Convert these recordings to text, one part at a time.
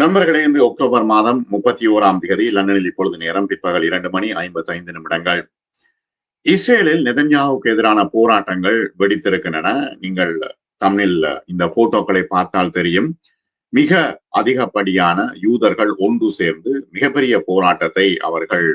நண்பர்களே இன்று அக்டோபர் மாதம் முப்பத்தி ஓராம் தேதி லண்டனில் இப்பொழுது நேரம் பிற்பகல் இரண்டு மணி ஐம்பத்தி ஐந்து நிமிடங்கள். இஸ்ரேலில் நெதன்யாவுக்கு எதிரான போராட்டங்கள் வெடித்திருக்கின்றன. நீங்கள் தமிழில் இந்த போட்டோக்களை பார்த்தால் தெரியும். மிக அதிகப்படியான யூதர்கள் ஒன்று சேர்ந்து மிகப்பெரிய போராட்டத்தை அவர்கள்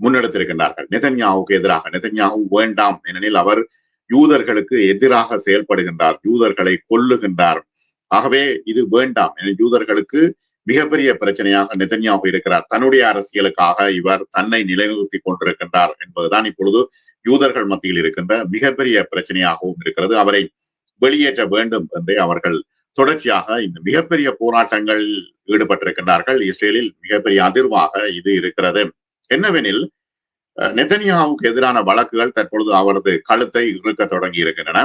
முன்னெடுத்திருக்கின்றார்கள். நெதன்யாவுக்கு எதிராக நெதன்யாவு வேண்டாம் ஏனெனில் அவர் யூதர்களுக்கு எதிராக செயல்படுகின்றார் யூதர்களை கொல்லுகின்றார். ஆகவே இது வேண்டாம் யூதர்களுக்கு மிகப்பெரிய பிரச்சனையாக நெதன்யாகு இருக்கிறார். தன்னுடைய அரசியலுக்காக இவர் தன்னை நிலைநிறுத்தி கொண்டிருக்கின்றார் என்பதுதான் இப்பொழுது யூதர்கள் மத்தியில் இருக்கின்ற மிகப்பெரிய பிரச்சனையாகவும் இருக்கிறது. அவரை வெளியேற்ற வேண்டும் என்றே அவர்கள் தொடர்ச்சியாக இந்த மிகப்பெரிய போராட்டங்கள் ஈடுபட்டிருக்கின்றார்கள். இஸ்ரேலில் மிகப்பெரிய அதிர்வாக இது இருக்கிறது. என்னவெனில் நெதன்யாவுக்கு எதிரான வழக்குகள் தற்பொழுது அவரது கழுத்தை இறுக்க தொடங்கி இருக்கின்றன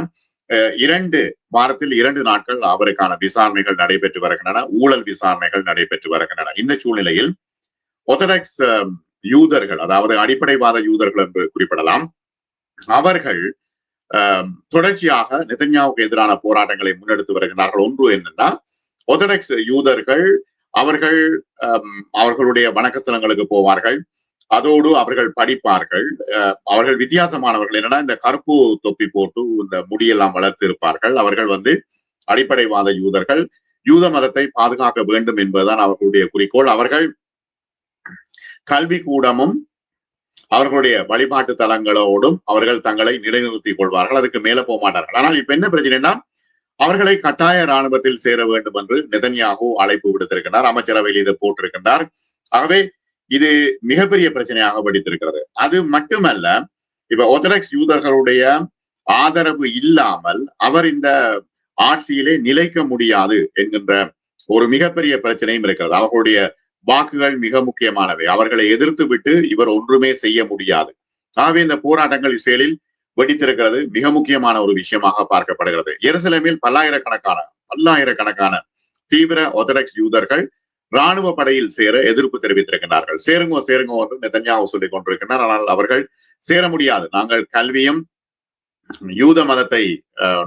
இரண்டு வாரத்தில் இரண்டு நாட்கள் அவருக்கான விசாரணைகள் நடைபெற்று வருகின்றன ஊழல் விசாரணைகள் நடைபெற்று வருகின்றன. இந்த சூழ்நிலையில் ஒத்தடாக்ஸ் யூதர்கள் அதாவது அடிப்படைவாத யூதர்கள் என்று குறிப்பிடலாம் அவர்கள் தொடர்ச்சியாக நெதன்யாவுக்கு எதிரான போராட்டங்களை முன்னெடுத்து வருகிறார்கள். ஒன்று என்னன்னா ஒத்தடாக்ஸ் யூதர்கள் அவர்கள் அவர்களுடைய வணக்கஸ்தலங்களுக்கு போவார்கள். அதோடு அவர்கள் படிப்பார்கள். அவர்கள் வித்தியாசமானவர்கள். என்னன்னா இந்த கருப்பு தொப்பி போட்டு இந்த முடியெல்லாம் வளர்த்து இருப்பார்கள் அவர்கள் வந்து அடிப்படைவாத யூதர்கள். யூத மதத்தை பாதுகாக்க வேண்டும் என்பதுதான் அவர்களுடைய குறிக்கோள். அவர்கள் கல்வி கூடமும் அவர்களுடைய வழிபாட்டு தலங்களோடும் அவர்கள் தங்களை நிலைநிறுத்திக் கொள்வார்கள். அதுக்கு மேல போக மாட்டார்கள். ஆனால் இப்ப என்ன பிரச்சனைனா அவர்களை கட்டாய ராணுவத்தில் சேர வேண்டும் என்று நெதன்யாகு அழைப்பு விடுத்திருக்கிறார் அமைச்சரவையில் இதை போட்டிருக்கின்றார். ஆகவே இது மிகப்பெரிய பிரச்சனையாக வெடித்திருக்கிறது அது மட்டுமல்ல இப்ப ஒத்தடாக்ஸ் யூதர்களுடைய ஆதரவு இல்லாமல் அவர் இந்த ஆட்சியிலே நிலைக்க முடியாது என்கின்ற ஒரு மிகப்பெரிய பிரச்சனையும் இருக்கிறது. அவர்களுடைய வாக்குகள் மிக முக்கியமானவை. அவர்களை எதிர்த்து விட்டு இவர் ஒன்றுமே செய்ய முடியாது. ஆகவே இந்த போராட்டங்கள் இஸ்ரேலில் வெடித்திருக்கிறது. மிக முக்கியமான ஒரு விஷயமாக பார்க்கப்படுகிறது. எருசலேமில் பல்லாயிரக்கணக்கான பல்லாயிரக்கணக்கான தீவிர ஒத்தரக்ஸ் யூதர்கள் ராணுவ படையில் சேர எதிர்ப்பு தெரிவித்திருக்கிறார்கள் சேருங்கோ சேருங்கோ என்று நெத்தன்யாவு சொல்லிக் கொண்டிருக்கிறார் ஆனால் அவர்கள் சேர முடியாது. நாங்கள் கல்வியும் யூத மதத்தை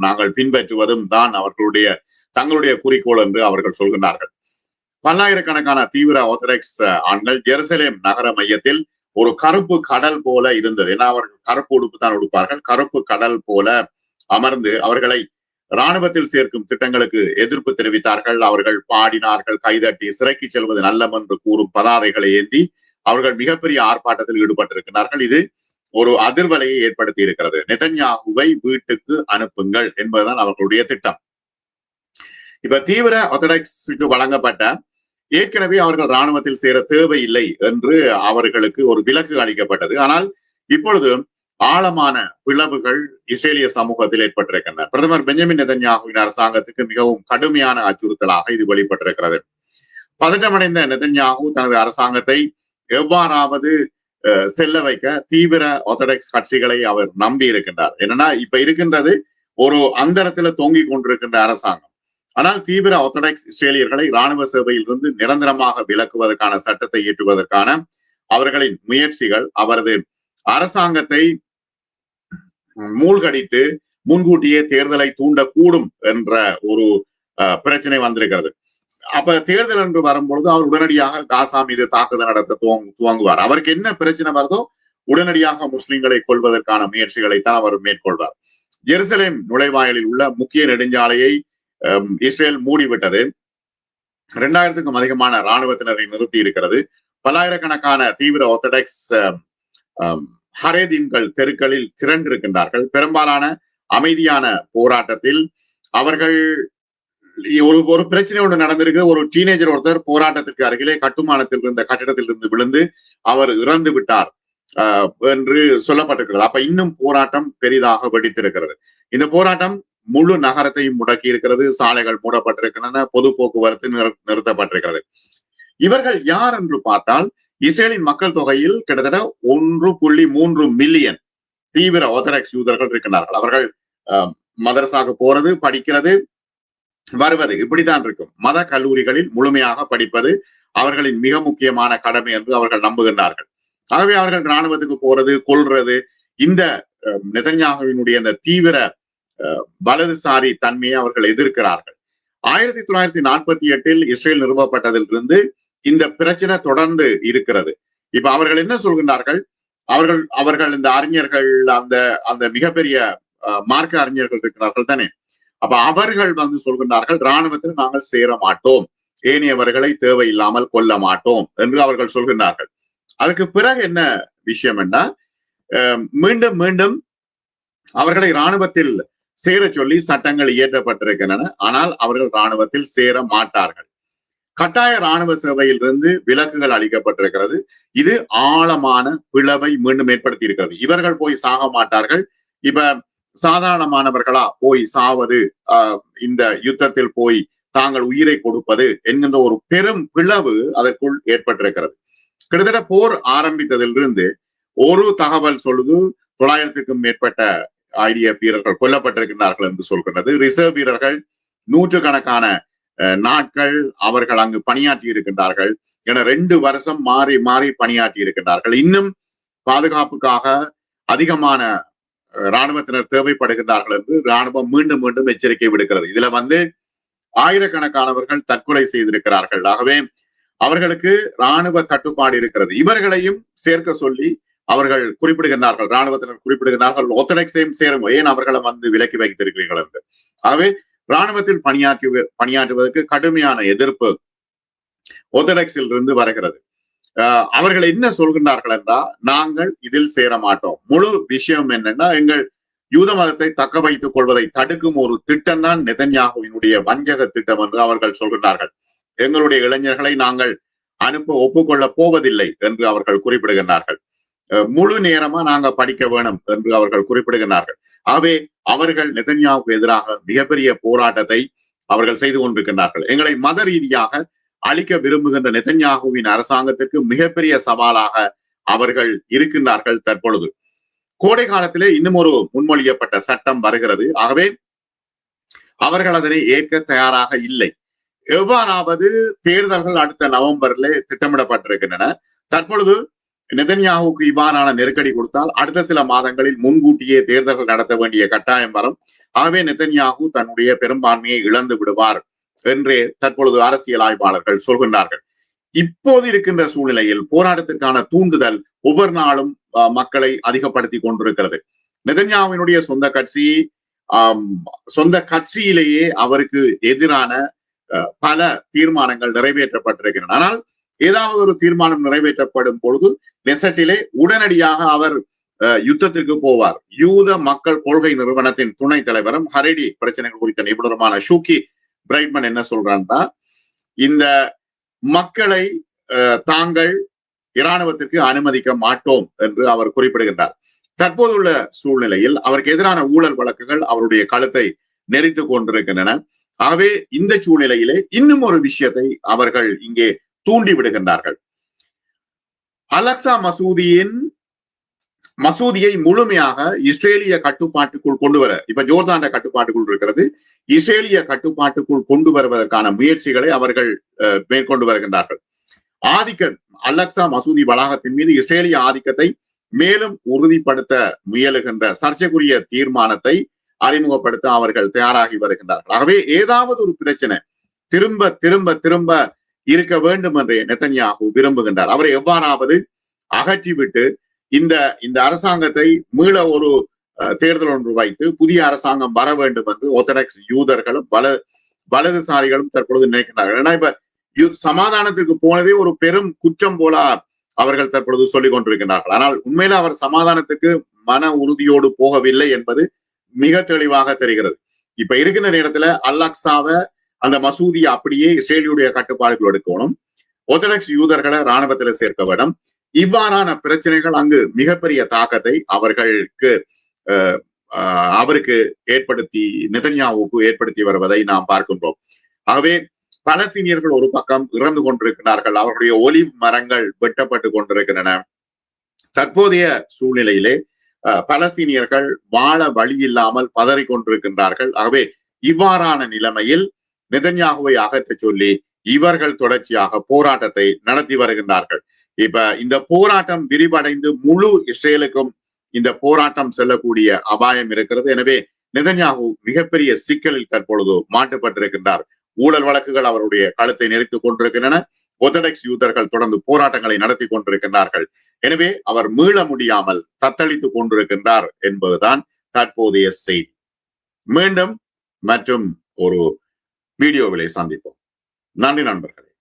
நாங்கள் பின்பற்றுவதும் தான் அவர்களுடைய தங்களுடைய குறிக்கோள் என்று அவர்கள் சொல்கின்றார்கள். பல்லாயிரக்கணக்கான தீவிர ஆர்த்தடாக்ஸ் ஆண்கள் ஜெருசலேம் நகர மையத்தில் ஒரு கருப்பு கடல் போல இருந்தது. ஏன்னா அவர்கள் கருப்பு உடுப்பு தான் உடுப்பார்கள். கருப்பு கடல் போல அமர்ந்து அவர்களை ராணுவத்தில் சேர்க்கும் திட்டங்களுக்கு எதிர்ப்பு தெரிவித்தார்கள். அவர்கள் பாடினார்கள் கைதட்டி சிறைக்கு செல்வது நல்லம் என்று கூறும் பதாதைகளை ஏந்தி அவர்கள் மிகப்பெரிய ஆர்ப்பாட்டத்தில் ஈடுபட்டிருக்கிறார்கள். இது ஒரு அதிர்வலையை ஏற்படுத்தி இருக்கிறது. நெதன்யாகுவை வீட்டுக்கு அனுப்புங்கள் என்பதுதான் அவர்களுடைய திட்டம். இப்ப தீவிர ஒத்தடாக்ஸுக்கு வழங்கப்பட்ட ஏற்கனவே அவர்கள் ராணுவத்தில் சேர தேவையில்லை என்று அவர்களுக்கு ஒரு விலக்கு அளிக்கப்பட்டது. ஆனால் இப்பொழுது ஆழமான பிளவுகள் இஸ்ரேலிய சமூகத்தில் ஏற்பட்டிருக்கின்றன. பிரதமர் பெஞ்சமின் நெதன்யாகுவின் அரசாங்கத்துக்கு மிகவும் கடுமையான அச்சுறுத்தலாக இது வெளிப்பட்டிருக்கிறது. பதட்டமடைந்த நெதன்யாகு தனது அரசாங்கத்தை எவ்வாறாவது செல்ல வைக்க தீவிர ஆர்த்தடாக்ஸ் கட்சிகளை அவர் நம்பி இருக்கின்றார். என்னன்னா இப்ப இருக்கின்றது ஒரு அந்தரத்துல தொங்கிக் கொண்டிருக்கின்ற அரசாங்கம். ஆனால் தீவிர ஆர்த்தடாக்ஸ் இஸ்ரேலியர்களை இராணுவ சேவையில் இருந்து நிரந்தரமாக விலக்குவதற்கான சட்டத்தை இயற்றுவதற்கான அவர்களின் முயற்சிகள் அவரது அரசாங்கத்தை மூழ்கடித்து முன்கூட்டியே தேர்தலை தூண்டக்கூடும் என்ற ஒரு பிரச்சனை வந்திருக்கிறது. அப்ப தேர்தல் என்று வரும்பொழுது அவர் உடனடியாக காசா மீது தாக்குதல் நடத்த துவங்குவார். அவருக்கு என்ன பிரச்சனை வருதோ உடனடியாக முஸ்லிம்களை கொள்வதற்கான முயற்சிகளை தான் அவர் மேற்கொள்வார். ஜெருசலேம் நுழைவாயிலில் உள்ள முக்கிய நெடுஞ்சாலையை இஸ்ரேல் மூடிவிட்டது. இரண்டாயிரத்துக்கும் அதிகமான இராணுவத்தினரை நிறுத்தி இருக்கிறது பல்லாயிரக்கணக்கான தீவிர ஆர்த்தடாக்ஸ் ஹரேதீன்கள் தெருக்களில் திரண்டிருக்கின்றார்கள். பெரும்பாலான அமைதியான போராட்டத்தில் அவர்கள் ஒரு ஒரு பிரச்சனை ஒன்று நடந்திருக்கு. ஒரு டீனேஜர் ஒருத்தர் போராட்டத்திற்கு அருகிலே கட்டுமானத்தில் இருந்த கட்டிடத்தில் இருந்து விழுந்து அவர் இறந்து விட்டார் என்று சொல்லப்பட்டிருக்கிறது. அப்ப இன்னும் போராட்டம் பெரிதாக வெடித்திருக்கிறது. இந்த போராட்டம் முழு நகரத்தையும் முடக்கி இருக்கிறது சாலைகள் மூடப்பட்டிருக்கின்றன. பொது போக்குவரத்து நிறுத்தப்பட்டிருக்கிறது. இவர்கள் யார் என்று பார்த்தால் இஸ்ரேலின் மக்கள் தொகையில் கிட்டத்தட்ட ஒன்று புள்ளி மூன்று மில்லியன் தீவிர ஆர்த்தடாக்ஸ் யூதர்கள் இருக்கிறார்கள் அவர்கள் மதரசாக போறது படிக்கிறது வருவது இப்படித்தான் இருக்கும். மத கல்லூரிகளில் முழுமையாக படிப்பது அவர்களின் மிக முக்கியமான கடமை என்று அவர்கள் நம்புகின்றார்கள். ஆகவே அவர்கள் இராணுவத்துக்கு போறது கொள்றது இந்த நெதன்யாகுவினுடைய இந்த தீவிர வலதுசாரி தன்மையை அவர்கள் எதிர்க்கிறார்கள். ஆயிரத்தி தொள்ளாயிரத்தி நாற்பத்தி எட்டில் இஸ்ரேல் நிறுவப்பட்டதிலிருந்து இந்த பிரச்சனை தொடர்ந்து இருக்கிறது. இப்ப அவர்கள் என்ன சொல்கின்றார்கள்? அவர்கள் அவர்கள் இந்த அறிஞர்கள் அந்த அந்த மிகப்பெரிய மார்க்க அறிஞர்கள் இருக்கிறார்கள் தானே? அப்ப அவர்கள் வந்து சொல்கின்றார்கள் இராணுவத்தில் நாங்கள் சேர மாட்டோம். ஏனையவர்களை தேவையில்லாமல் கொல்ல மாட்டோம் என்று அவர்கள் சொல்கின்றார்கள். அதுக்கு பிறகு என்ன விஷயம் என்ன மீண்டும் மீண்டும் அவர்களை இராணுவத்தில் சேர சொல்லி சட்டங்கள் இயற்றப்பட்டிருக்கின்றன. ஆனால் அவர்கள் இராணுவத்தில் சேர மாட்டார்கள். கட்டாய ராணுவ சேவையிலிருந்து விலக்குகள் அளிக்கப்பட்டிருக்கிறது. இது ஆழமான பிளவை மீண்டும் ஏற்படுத்தி இருக்கிறது. இவர்கள் போய் சாக மாட்டார்கள். இப்ப சாதாரணமானவர்களா போய் சாவது இந்த யுத்தத்தில் போய் தாங்கள் உயிரை கொடுப்பது என்கின்ற ஒரு பெரும் பிளவு அதற்குள் ஏற்பட்டிருக்கிறது. கிட்டத்தட்ட போர் ஆரம்பித்ததிலிருந்து ஒரு தகவல் சொல்லுது தொள்ளாயிரத்துக்கும் மேற்பட்ட ஐடிஎஃப் வீரர்கள் கொல்லப்பட்டிருக்கிறார்கள் என்று சொல்கின்றது. ரிசர்வ் வீரர்கள் நூற்றுக்கணக்கான நாட்கள் அவர்கள் அங்கு பணியாற்றி இருக்கின்றார்கள். என ரெண்டு வருஷம் மாறி மாறி பணியாற்றி இருக்கின்றார்கள். இன்னும் பாதுகாப்புக்காக அதிகமான இராணுவத்தினர் தேவைப்படுகின்றார்கள் என்று இராணுவம் மீண்டும் மீண்டும் எச்சரிக்கை விடுக்கிறது. இதுல வந்து ஆயிரக்கணக்கானவர்கள் தற்கொலை செய்திருக்கிறார்கள். ஆகவே அவர்களுக்கு இராணுவ தட்டுப்பாடு இருக்கிறது. இவர்களையும் சேர்க்க சொல்லி அவர்கள் குறிப்பிடுகின்றார்கள். இராணுவத்தினர் குறிப்பிடுகின்றார்கள். ஒத்தடெக்ஸையும் சேரும். ஏன் அவர்களை வந்து விலக்கி வைத்திருக்கிறீர்கள் என்று. ஆகவே இராணுவத்தில் பணியாற்றி பணியாற்றுவதற்கு கடுமையான எதிர்ப்பு ஒத்தடக்ஸில் இருந்து வருகிறது அவர்கள் என்ன சொல்கின்றார்கள் என்றால் நாங்கள் இதில் சேர மாட்டோம் முழு விஷயம் என்னன்னா எங்கள் யூத மதத்தை தக்க வைத்துக் கொள்வதை தடுக்கும் ஒரு திட்டம் தான் நெதன்யாகுவினுடைய வஞ்சக திட்டம் என்று அவர்கள் சொல்கின்றார்கள். எங்களுடைய இளைஞர்களை நாங்கள் அனுப்ப ஒப்புக்கொள்ள போவதில்லை என்று அவர்கள் குறிப்பிடுகின்றார்கள். முழு நேரமா நாங்க படிக்க வேணும் என்று அவர்கள் குறிப்பிடுகின்றார்கள். ஆகவே அவர்கள் நெதன்யாவுக்கு எதிராக மிகப்பெரிய போராட்டத்தை அவர்கள் செய்து கொண்டிருக்கின்றார்கள். எங்களை மத ரீதியாக அளிக்க விரும்புகின்ற நெதன்யாகுவின் அரசாங்கத்திற்கு மிகப்பெரிய சவாலாக அவர்கள் இருக்கின்றார்கள் தற்பொழுது. கோடை காலத்திலே இன்னும் ஒரு முன்மொழியப்பட்ட சட்டம் வருகிறது. ஆகவே அவர்கள் அதனை ஏற்க தயாராக இல்லை. எவ்வாறாவது தேர்தல்கள் அடுத்த நவம்பர்ல திட்டமிடப்பட்டிருக்கின்றன. தற்பொழுது நெதன்யாவுக்கு இவ்வாறான நெருக்கடி கொடுத்தால் அடுத்த சில மாதங்களில் முன்கூட்டியே தேர்தல்கள் நடத்த வேண்டிய கட்டாயம் வரும் ஆகவே நெதன்யாகு தன்னுடைய பெரும்பான்மையை இழந்து விடுவார் என்றே தற்பொழுது அரசியல் ஆய்வாளர்கள் சொல்கின்றார்கள் இப்போது இருக்கின்ற சூழ்நிலையில் போராட்டத்திற்கான தூண்டுதல் ஒவ்வொரு நாளும் மக்களை அதிகப்படுத்தி கொண்டிருக்கிறது நெதன்யாவினுடைய சொந்த கட்சி சொந்த கட்சியிலேயே அவருக்கு எதிரான பல தீர்மானங்கள் நிறைவேற்றப்பட்டிருக்கின்றன ஆனால் ஏதாவது ஒரு தீர்மானம் நிறைவேற்றப்படும் பொழுது நெசட்டிலே உடனடியாக அவர் யுத்தத்திற்கு போவார். யூத மக்கள் கொள்கை நிறுவனத்தின் துணை தலைவரும் ஹரடி பிரச்சனைகள் குறித்த நிபுணருமான ஷூகி பிரைட்மன் என்ன சொல்றான்னா இந்த மக்களை தாங்கள் இராணுவத்திற்கு அனுமதிக்க மாட்டோம் என்று அவர் குறிப்பிடுகின்றார். தற்போதுள்ள சூழ்நிலையில் அவருக்கு எதிரான ஊழல் வழக்குகள் அவருடைய கழுத்தை நெறித்து கொண்டிருக்கின்றன. ஆகவே இந்த சூழ்நிலையிலே இன்னும் ஒரு விஷயத்தை அவர்கள் இங்கே தூண்டி விடுகின்றார்கள். அலக்சா மசூதியின் மசூதியை முழுமையாக இஸ்ரேலிய கட்டுப்பாட்டுக்குள் கொண்டு வர இப்ப ஜோர்தாண்ட கட்டுப்பாட்டுக்குள் இருக்கிறது. இஸ்ரேலிய கட்டுப்பாட்டுக்குள் கொண்டு வருவதற்கான முயற்சிகளை அவர்கள் மேற்கொண்டு வருகின்றார்கள். ஆதிக்க அலக்சா மசூதி வளாகத்தின் மீது இஸ்ரேலிய ஆதிக்கத்தை மேலும் உறுதிப்படுத்த முயலுகின்ற சர்ச்சைக்குரிய தீர்மானத்தை அறிமுகப்படுத்த அவர்கள் தயாராகி வருகின்றார்கள். ஆகவே ஏதாவது ஒரு பிரச்சனை திரும்ப திரும்ப திரும்ப இருக்க வேண்டும் என்று நெத்தன்யாகு விரும்புகின்றார். அவரை எவ்வாறாவது அகற்றிவிட்டு இந்த இந்த அரசாங்கத்தை மீள ஒரு தேர்தல் ஒன்று வைத்து புதிய அரசாங்கம் வர வேண்டும் என்று ஒத்தடக்ஸ் யூதர்களும் வல வலதுசாரிகளும் தற்பொழுது நினைக்கிறார்கள் ஏன்னா இப்ப சமாதானத்துக்கு போனதே ஒரு பெரும் குற்றம் போல அவர்கள் தற்பொழுது சொல்லிக் கொண்டிருக்கிறார்கள் ஆனால் உண்மையில அவர் சமாதானத்துக்கு மன உறுதியோடு போகவில்லை என்பது மிக தெளிவாக தெரிகிறது. இப்ப இருக்கிற நேரத்துல அல்லாக்சாவை அந்த மசூதியை அப்படியே இஸ்ரேலியுடைய கட்டுப்பாடுகள் எடுக்கணும். ஒத்தடக்ஸ் யூதர்களை இராணுவத்துல சேர்க்க வேண்டும் இவ்வாறான பிரச்சனைகள் அங்கு மிகப்பெரிய தாக்கத்தை அவர்களுக்கு அவருக்கு ஏற்படுத்தி நிதன்யாவுக்கு ஏற்படுத்தி வருவதை நாம் பார்க்கின்றோம். ஆகவே பலஸ்தீனியர்கள் ஒரு பக்கம் இறந்து கொண்டிருக்கிறார்கள். அவர்களுடைய ஒலிவ் மரங்கள் வெட்டப்பட்டு கொண்டிருக்கின்றன. தற்போதைய சூழ்நிலையிலே பலஸ்தீனியர்கள் வாழ வழி இல்லாமல் பதறி கொண்டிருக்கின்றார்கள் ஆகவே இவ்வாறான நிலைமையில் நிதன்யாகுவை அகற்றச் சொல்லி இவர்கள் தொடர்ச்சியாக போராட்டத்தை நடத்தி வருகின்றார்கள். இப்ப இந்த போராட்டம் விரிவடைந்து முழு இஸ்ரேலுக்கும் இந்த போராட்டம் செல்லக்கூடிய அபாயம் இருக்கிறது. எனவே நிதன்யாகு மிகப்பெரிய சிக்கலில் தற்பொழுது மாட்டுப்பட்டிருக்கின்றார். ஊழல் வழக்குகள் அவருடைய கழுத்தை நெறித்துக் கொண்டிருக்கின்றன. ஒத்தடெக்ஸ் யூதர்கள் தொடர்ந்து போராட்டங்களை நடத்தி கொண்டிருக்கின்றார்கள். எனவே அவர் மீள முடியாமல் தத்தளித்துக் கொண்டிருக்கின்றார் என்பதுதான் தற்போதைய செய்தி. மீண்டும் மற்றும் ஒரு வீடியோவிலை சந்திப்போம். நன்றி நண்பர்கள்.